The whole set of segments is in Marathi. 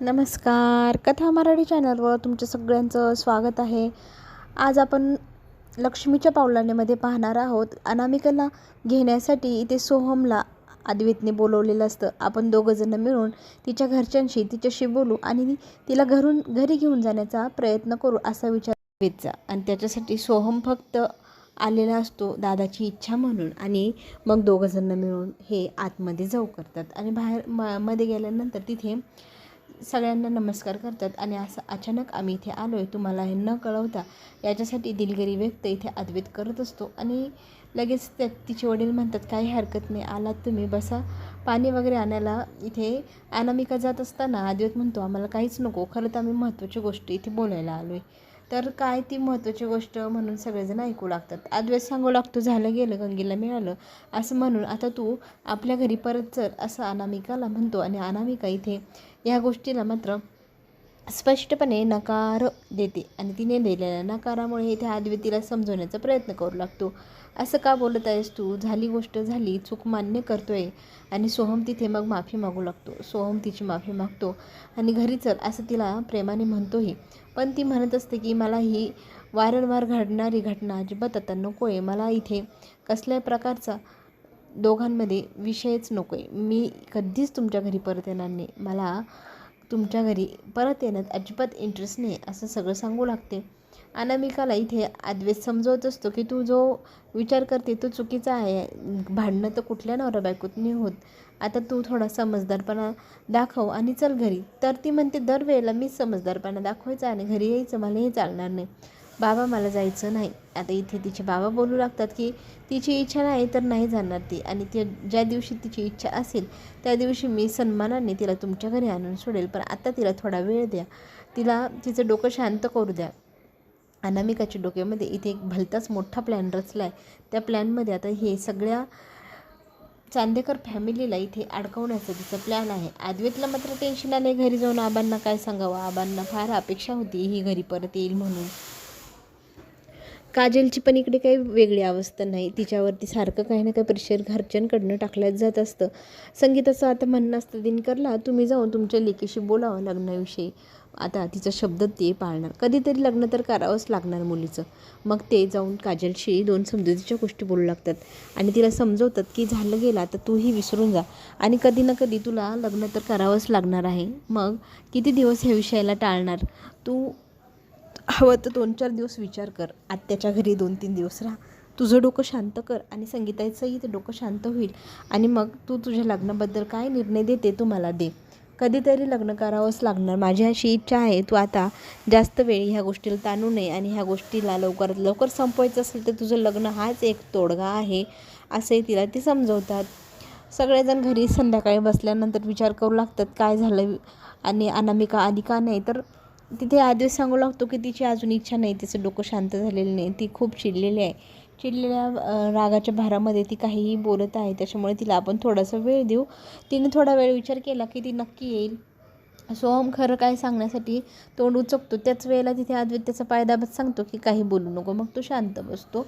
नमस्कार. कथा मराठी चॅनलवर तुमच्या सगळ्यांचं स्वागत आहे. आज आपण लक्ष्मीच्या पावलानेमध्ये पाहणार आहोत. अनामिकाला घेण्यासाठी इथे सोहमला अद्वैतने बोलवलेलं असतं. आपण दोघंजणं मिळून तिच्या घरच्यांशी तिच्याशी बोलू आणि तिला घरून घरी घेऊन जाण्याचा प्रयत्न करू असा विचार अद्वैतचा आणि त्याच्यासाठी सोहम फक्त आलेला असतो दादाची इच्छा म्हणून आणि मग दोघंजणं मिळून हे आतमध्ये जाऊ करतात. आणि बाहेर म मध्ये गेल्यानंतर तिथे सगळ्यांना नमस्कार करतात आणि असं अचानक आम्ही इथे आलो आहे तुम्हाला हे न कळवता याच्यासाठी दिलगिरी व्यक्त इथे अद्वैत करत असतो. आणि लगेच त्या तिचे वडील म्हणतात काही हरकत नाही आलात तुम्ही बसा. पाणी वगैरे आणायला इथे. अनामिका जात असताना अद्वैत म्हणतो आम्हाला काहीच नको खरं तर आम्ही महत्त्वाची गोष्ट इथे बोलायला आलो आहे तर काय ती महत्त्वाची गोष्ट म्हणून सगळेजण ऐकू लागतात. अद्वैत सांगू लागतो झालं गेलं गंगेला मिळालं. असं म्हणून आता तू आपल्या घरी परत चल असं अनामिकाला म्हणतो. आणि अनामिका इथे या गोष्टीला मात्र स्पष्टपणे नकार देते आणि तिने दिलेल्या नकारामुळे इथे अद्वैत तिला समजवण्याचा प्रयत्न करू लागतो. असं का बोलत आहेस तू? झाली गोष्ट झाली चूक मान्य करतोय. आणि सोहम तिथे मग माफी मागू लागतो. सोहम तिची माफी मागतो. आणि घरी चल असं तिला प्रेमाने म्हणतोही. पण ती म्हणत असते की मला ही वारंवार घडणारी घटना अजिबात आता नको आहे मला इथे कसल्याही प्रकारचा दोघांमध्ये विषयच नको आहे मी कधीच तुमच्या घरी परत येणार नाही. मला तुमच्या घरी परत येण्यात अजिबात इंटरेस्ट नाही असं सगळं सांगू लागते. अनामिकाला इथे अद्वैत समजवत असतो की तू जो विचार करते तो चुकीचा आहे. भांडणं तर कुठल्या नवरा बायकोत नाही होत. आता तू थोडा समजदारपणा दाखव आणि चल घरी. तर ती म्हणते दरवेळेला मीच समजदारपणा दाखवायचा आणि घरी यायचं मला हे चालणार नाही. बाबा मला जायचं नाही. आता इथे तिचे बाबा बोलू लागतात की तिची इच्छा नाही तर नाही जाणार ती. आणि ते ज्या दिवशी तिची इच्छा असेल त्या दिवशी मी सन्मानाने तिला तुमच्या घरी आणून सोडेल. पण आता तिला थोडा वेळ द्या. तिला तिचं डोकं शांत करू द्या. अनामिकाच्या डोक्यामध्ये इथे एक भलताच मोठा प्लॅन रचला आहे त्या प्लॅनमध्ये आता हे सगळ्या चांदेकर फॅमिलीला इथे अडकवण्याचा तिचा प्लॅन आहे. अद्वैतला मात्र टेन्शन आले घरी जाऊन आबांना काय सांगावं? आबांना फार अपेक्षा होती. ही घरी परत येईल म्हणून. काजलची पण इकडे काही वेगळी अवस्था नाही. तिच्यावरती सारखं काही ना काही प्रेशर घरच्यांकडनं टाकल्याच जात असतं. संगीताचं आता म्हणणं असतं दिनकरला तुम्ही जाऊन तुमच्या लेकीशी बोलावं लग्नाविषयी. आता तिचा शब्द ते पाळणार. कधीतरी लग्न तर करावंच लागणार मुलीचं. मग ते जाऊन काजलशी दोन समजुतीच्या गोष्टी बोलू लागतात. आणि तिला समजवतात की झालं गेला तर तूही विसरून जा. आणि कधी ना कधी तुला लग्न तर करावंच लागणार आहे. मग किती दिवस ह्या विषयाला टाळणार? तू हवं तर दोन चार दिवस विचार कर. आत्याच्या घरी दोन तीन दिवस राहा. तुझं डोकं शांत कर आणि संगीताचंही ते डोकं शांत होईल. आणि मग तू तुझ्या लग्नाबद्दल काय निर्णय देते तू मला दे. कधीतरी लग्न करावंच लागणार. माझी अशी इच्छा आहे तू आता जास्त वेळ ह्या गोष्टीला ताणू नये आणि ह्या गोष्टीला लवकरात लवकर संपवायचं असेल तर तुझं लग्न हाच एक तोडगा आहे असंही तिला ते समजवतात. सगळेजण घरी संध्याकाळी बसल्यानंतर विचार करू लागतात काय झालं? आणि अनामिका आली का नाही? तर तिथे आधी सांगू लागतो की तिची अजून इच्छा नाही तिचं डोकं शांत झालेलं नाही ती खूप चिडलेली आहे. चिडलेल्या रागाच्या भारामध्ये ती काहीही बोलत आहे त्याच्यामुळे तिला आपण थोडासा वेळ देऊ. तिने थोडा वेळ विचार केला की ती नक्की येईल. सोहम खरं काय सांगण्यासाठी तोंड उचकतो. त्याच वेळेला तिथे अद्वैत त्याचा पायदाबत सांगतो की काही बोलू नको मग तो शांत बसतो.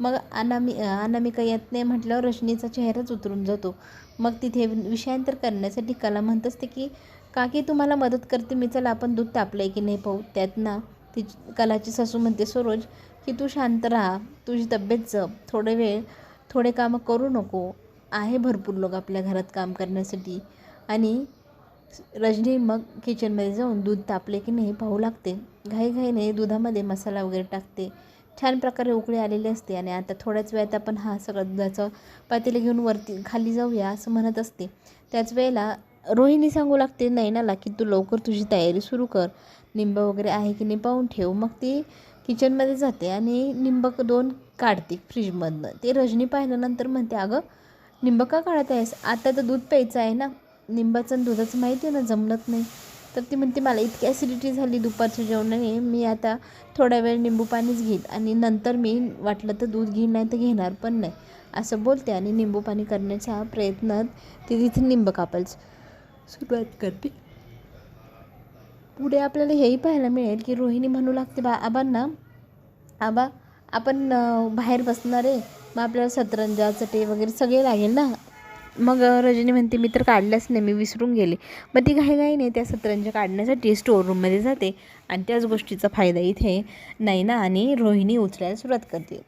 मग अनामी अनामिका येत नाही म्हटल्यावर रजनीचा चेहराच उतरून जातो. मग तिथे विषयांतर करण्यासाठी कला म्हणत असते की काकी तुम्हाला मदत करते मी चला आपण दूध तापलं आहे की नाही पाहू. त्यात ना ती कलाची सासू म्हणते सरोज की तू शांत राहा तुझी तब्येत जप. थोडे वेळ थोडे कामं करू नको. आहे भरपूर लोक आपल्या घरात काम करण्यासाठी. आणि रजनी मग किचनमध्ये जाऊन दूध तापले की नाही पाहू लागते. घाईघाईने दुधामध्ये मसाला वगैरे टाकते. छान प्रकारे उकळी आलेली असते आणि आता थोड्याच वेळात आपण हा सगळा दुधाचं पातेलं घेऊन वरती खाली जाऊया असं म्हणत असते. त्याच वेळेला रोहिणी सांगू लागते नाही ना की तू लवकर तुझी तयारी सुरू कर. निंब वगैरे आहे की नाही पाहून ठेव. मग ती किचनमध्ये जाते आणि निंबक दोन काढते फ्रीजमधनं ते रजनी पाहिल्यानंतर म्हणते अगं निंब का काढत आहेस? आता तर दूध प्यायचं आहे ना. निंबाचं आणि दुधाचं माहिती आहे ना जमलत नाही. तर ती म्हणते मला इतकी ॲसिडिटी झाली दुपारच्या जेवणाने. मी आता थोड्या वेळ निंबू पाणीच घेईन आणि नंतर मी वाटलं तर दूध घेईन नाही तर घेणार पण नाही. असं बोलते आणि निंबू पाणी करण्याच्या प्रयत्नात ती तिथे निंब कापायचं सुरुवात करते. पुढे आपल्याला हेही पाहायला मिळेल की रोहिणी म्हणू लागते बा आबांना आबा आपण बाहेर बसणार आहे. मग आपल्याला सतरंजा चटे वगैरे सगळे लागेल ना? मग रजनी म्हणते मी तर काढल्याच नाही मी विसरून गेले. मग ती घाईघाईने त्या सतरंज काढण्यासाठी स्टोर रूममध्ये जाते आणि त्याच गोष्टीचा फायदा इथे नैना आणि रोहिणी उचलायला सुरुवात करते.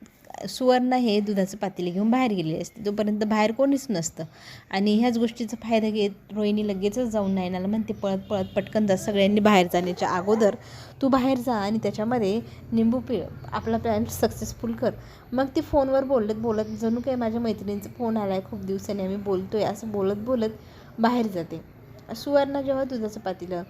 सुवर्ण हे दुधाचं पातेलं घेऊन बाहेर गेलेले असते. तोपर्यंत बाहेर कोणीच नसतं. आणि ह्याच गोष्टीचा फायदा घेत रोहिणी लगेचच जाऊन नयनाला म्हणते पळत पळत पटकन जा सगळ्यांनी बाहेर जाण्याच्या अगोदर तू बाहेर जा आणि त्याच्यामध्ये निंबू पिळ आपला प्लॅन सक्सेसफुल कर. मग ती फोनवर बोलत बोलत जणू काही माझ्या मैत्रिणीचा फोन आला आहे खूप दिवसांनी आम्ही बोलतो आहे असं बोलत बोलत बाहेर जाते. सुवर्ण जेव्हा दुधाचं पातेलं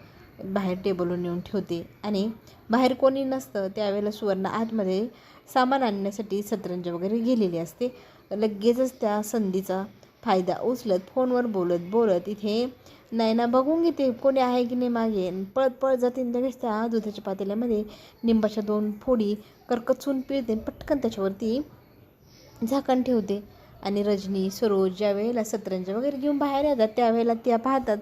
बाहेर टेबलवर नेऊन ठेवते. आणि बाहेर कोणी नसतं त्यावेळेला सुवर्ण आतमध्ये सामान आणण्यासाठी सतरंज वगैरे गेलेली असते. लगेचच त्या संधीचा फायदा उचलत फोनवर बोलत बोलत इथे नयना बघून घेते कोणी आहे की नाही मागे? पळत पळत जाते लगेच त्या दुधाच्या पातेल्यामध्ये निंबाच्या दोन फोडी करकचून पिळते आणि पटकन त्याच्यावरती झाकण ठेवते. आणि रजनी सरोज ज्या वेळेला सतरंज वगैरे घेऊन बाहेर येतात त्यावेळेला त्या पाहतात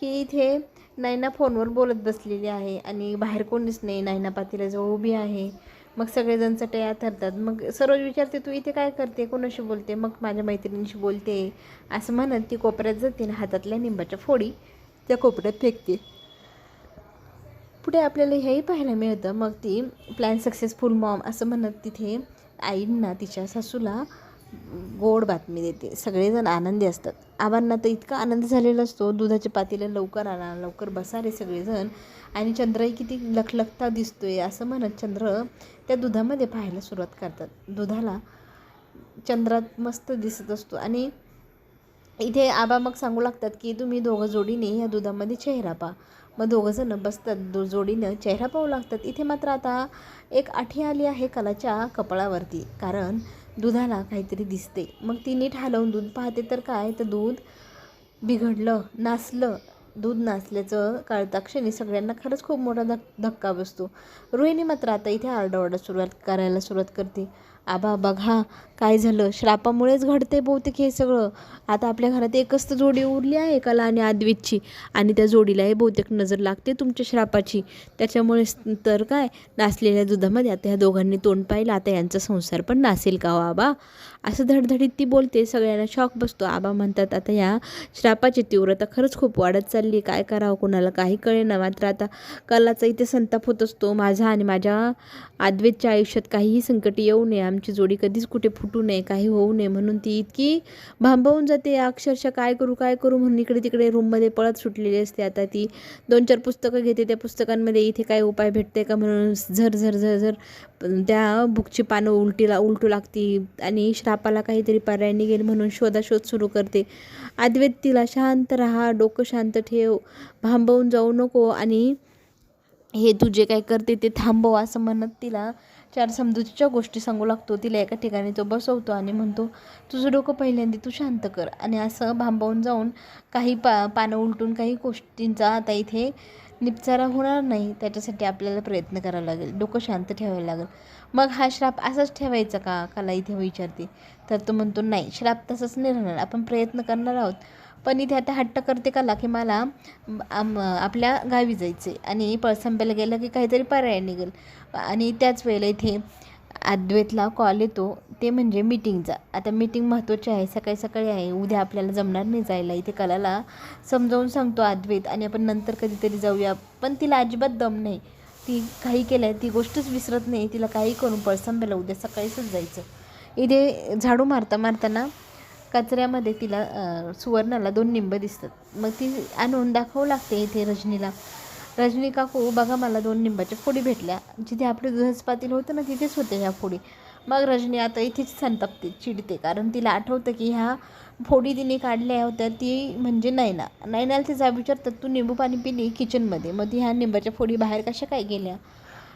की इथे नायना फोनवर बोलत बसलेली आहे आणि बाहेर कोणीच नाही. नायना पातेल्याजवळ उभी आहे. मग सगळेजण चटया ठरतात मग सरोज विचारते तू इथे काय करते? कोणाशी बोलते? मग माझ्या मैत्रिणीशी बोलते. असं म्हणत ती कोपऱ्यात जाते आणि हातातल्या निंबाच्या फोडी त्या कोपऱ्यात फेकते. पुढे आपल्याला हेही पाहायला मिळतं. मग ती प्लॅन सक्सेसफुल मॉम असं म्हणत तिथे आईंना तिच्या सासूला गोड बातमी देते. सगळेजण आनंदी असतात. आबांना तर इतका आनंद झालेला असतो. दुधाच्या पातीला लवकर आणा लवकर बसा रे सगळेजण. आणि चंद्रही किती लखलखता दिसतोय असं म्हणत चंद्र त्या दुधामध्ये पाहायला सुरुवात करतात. दुधाला चंद्रात मस्त दिसत असतो. आणि इथे आबा मग सांगू लागतात की तुम्ही दोघं जोडीने ह्या दुधामध्ये चेहरा पा मग दोघंजणं बसतात दो जोडीनं चेहरा पाहू लागतात. इथे मात्र आता एक आठी आली आहे कलाच्या कपाळावरती. कारण दुधाला काहीतरी दिसते. मग ती नीट हलवून दूध पाहते. तर काय? तर दूध बिघडलं नासलं. दूध नासल्याचं कळताक्षणी सगळ्यांना खरंच खूप मोठा धक धक्का बसतो. रोहिणी मात्र आता इथे आरडाओरडा सुरुवात करायला सुरुवात करते. आबा बघा काय झालं. श्रापामुळेच घडते बहुतेक हे सगळं. आता आपल्या घरात एकच तर जोडी उरली आहे कला आणि आद्वितची. आणि त्या जोडीलाही बहुतेक नजर लागते तुमच्या श्रापाची. त्याच्यामुळे तर काय नासलेल्या दुधामध्ये आता ह्या दोघांनी तोंड पाहिलं आता यांचा संसार पण नासेल का हो आबा? असं धडधडीत ती बोलते सगळ्यांना शॉक बसतो. आबा म्हणतात आता या श्रापाची तीव्रता खरंच खूप वाढत चालली काय करावं कोणाला काही कळेना. मात्र आता कलाचा इथे संताप होत असतो. माझा आणि माझ्या आद्वितच्या आयुष्यात काहीही संकट येऊ नये. आमची जोडी कधीच कुठे फुटू नये काही होऊ नये म्हणून ती इतकी भांबावून जाते. अक्षरशः काय करू काय करू म्हणून इकडे तिकडे रूममध्ये पळत सुटलेली असते. आता ती दोन चार पुस्तकं घेते त्या पुस्तकांमध्ये इथे काय उपाय भेटते का म्हणून झर झर झर झर त्या बुकची पानं उलटीला उलटू लागती आणि श्रापाला काहीतरी पर्याय निघेल म्हणून शोधाशोध सुरू करते. अद्वैत तिला शांत राहा डोकं शांत ठेव भांबवून जाऊ नको आणि हे तू जे काय करते ते थांबव असं म्हणत तिला चार समजुतीच्या गोष्टी सांगू लागतो. तिला एका ठिकाणी तो बसवतो आणि म्हणतो तुझं डोकं पहिल्यांदा तू शांत कर. आणि असं भांबवून जाऊन काही पा पानं उलटून काही गोष्टींचा आता इथे निपचारा होणार नाही. त्याच्यासाठी आपल्याला प्रयत्न करावा लागेल. डोकं शांत ठेवायला लागेल. मग हा श्राप असाच ठेवायचा का? कला इथे विचारते. तर तो म्हणतो नाही श्राप तसंच नाही राहणार. आपण प्रयत्न करणार आहोत. पण इथे आता हट्ट करते कला की मला आम आपल्या गावी जायचं आहे आणि पळसंब्याला गेलं की काहीतरी पर्याय निघेल. आणि त्याच वेळेला इथे अद्वैतला कॉल येतो. ते म्हणजे मीटिंगचा आता मीटिंग महत्त्वाची आहे. सकाळी सकाळी आहे. उद्या आपल्याला जमणार नाही जायला. इथे कलाला समजावून सांगतो अद्वैत. आणि आपण नंतर कधीतरी जाऊया. पण तिला अजिबात दम नाही. ती काही केलं आहे ती गोष्टच विसरत नाही. तिला काही करून पळसंब्याला उद्या सकाळीच जायचं. इथे झाडू मारता मारताना कचऱ्यामध्ये तिला सुवर्णाला दोन निंब दिसतात. मग ती आणून दाखवू लागते इथे रजनीला. रजनी काकू बघा मला दोन निंबाच्या फोडी भेटल्या. जिथे आपले दुधाचं पातील होतं ना तिथेच होते ह्या फोडी. मग रजनी आता इथेच संतापते चिडते कारण तिला आठवतं की ह्या फोडी तिने काढल्या होत्या ती म्हणजे नैना. नैनाला तिचा विचारतात तू निंबू पाणी पिली किचनमध्ये मग ती ह्या निंबाच्या फोडी बाहेर कशा काय गेल्या?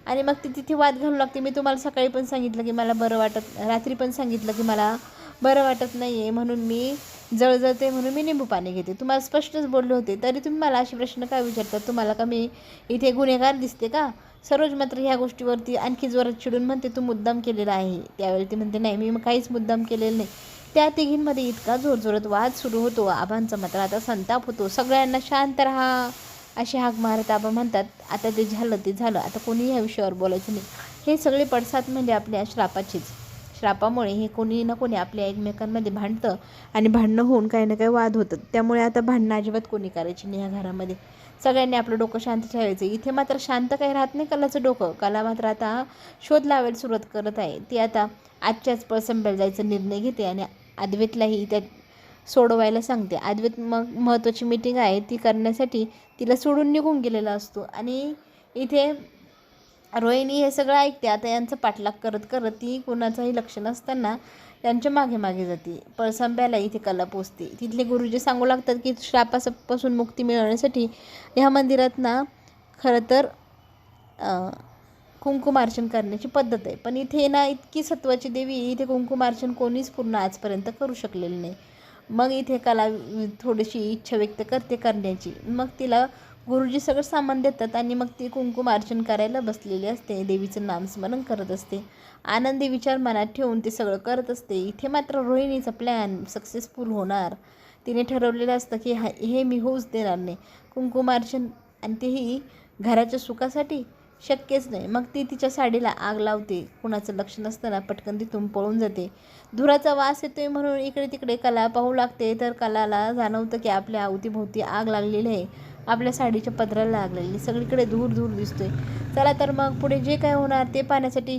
आणि मग ती तिथे वाद घालू लागते. मी तुम्हाला सकाळी पण सांगितलं की मला बरं वाटत रात्री पण सांगितलं की मला बरं वाटत नाही आहे म्हणून मी जळजळते म्हणून मी निंबू पाणी घेते. तुम्हाला स्पष्टच बोलले होते तरी तुम्ही मला असे प्रश्न काय विचारता? तुम्हाला का मी इथे गुन्हेगार दिसते का? सरोज मात्र ह्या गोष्टीवरती आणखी जोरात चिडून म्हणते तू मुद्दाम केलेला आहे. त्यावेळी ती म्हणते नाही मी काहीच मुद्दाम केलेलं नाही. त्या तिघींमध्ये इतका जोरजोरात वाद सुरू होतो आबांचा मात्र आता संताप होतो. सगळ्यांना शांत राहा अशी हाक मारत आबा म्हणतात आता ते झालं ते झालं. आता कोणी ह्या विषयावर बोलायचं नाही. हे सगळे पडसाद म्हणजे आपल्या श्रापाचीच. श्रापामुळे हे कोणी ना कोणी आपल्या एकमेकांमध्ये भांडतं आणि भांडणं होऊन काही ना काही वाद होतं त्यामुळे आता भांडणं अजिबात कोणी करायची नाही या घरामध्ये. सगळ्यांनी आपलं डोकं शांत ठेवायचं. इथे मात्र शांत काही राहत नाही कलाचं डोकं. कला मात्र आता शोध लावायला सुरुवात करत आहे. ती आता आजच्याच पळसंब्याला जायचा निर्णय घेते आणि अद्वैतलाही त्या सोडवायला सांगते. अद्वैत मग महत्त्वाची मीटिंग आहे. ती करण्यासाठी तिला सोडून निघून गेलेला असतो. आणि इथे रोहिणी हे सगळं ऐकते. आता यांचं पाठलाग करत करत ती कुणाचंही लक्ष नसताना त्यांच्या मागे मागे जाते. पळसांब्याला इथे कला पोचते. तिथले गुरुजी सांगू लागतात की श्रापापासून मुक्ती मिळवण्यासाठी ह्या मंदिरात ना खरं तर कुंकुमार्चन करण्याची पद्धत आहे. पण इथे ना इतकी सत्वाची देवी इथे कुंकुमार्चन कोणीच पूर्ण आजपर्यंत करू शकलेलं नाही. मग इथे कला थोडीशी इच्छा व्यक्त करते करण्याची. मग तिला गुरुजी सगळं सामान देतात आणि मग ती कुंकुमार्चन करायला बसलेली असते. देवीचं नामस्मरण करत असते. आनंदी विचार मनात ठेवून ते सगळं करत असते. इथे मात्र रोहिणीचा प्लॅन सक्सेसफुल होणार. तिने ठरवलेलं असतं की हा हे मी होऊच देणार नाही. कुंकुमार्चन आणि तेही घराच्या सुखासाठी शक्यच नाही. मग ती तिच्या साडीला आग लावते. कुणाचं लक्ष नसताना पटकन तिथून पळून जाते. धुराचा वास येतोय म्हणून इकडे तिकडे कला पाहू लागते. तर कलाला जाणवतं की आपल्या अवतीभोवती आग लागलेली आहे. आपल्या साडीच्या पदराला लागलेली. सगळीकडे धूर धूर दिसतोय. चला तर मग पुढे जे काय होणार ते पाहण्यासाठी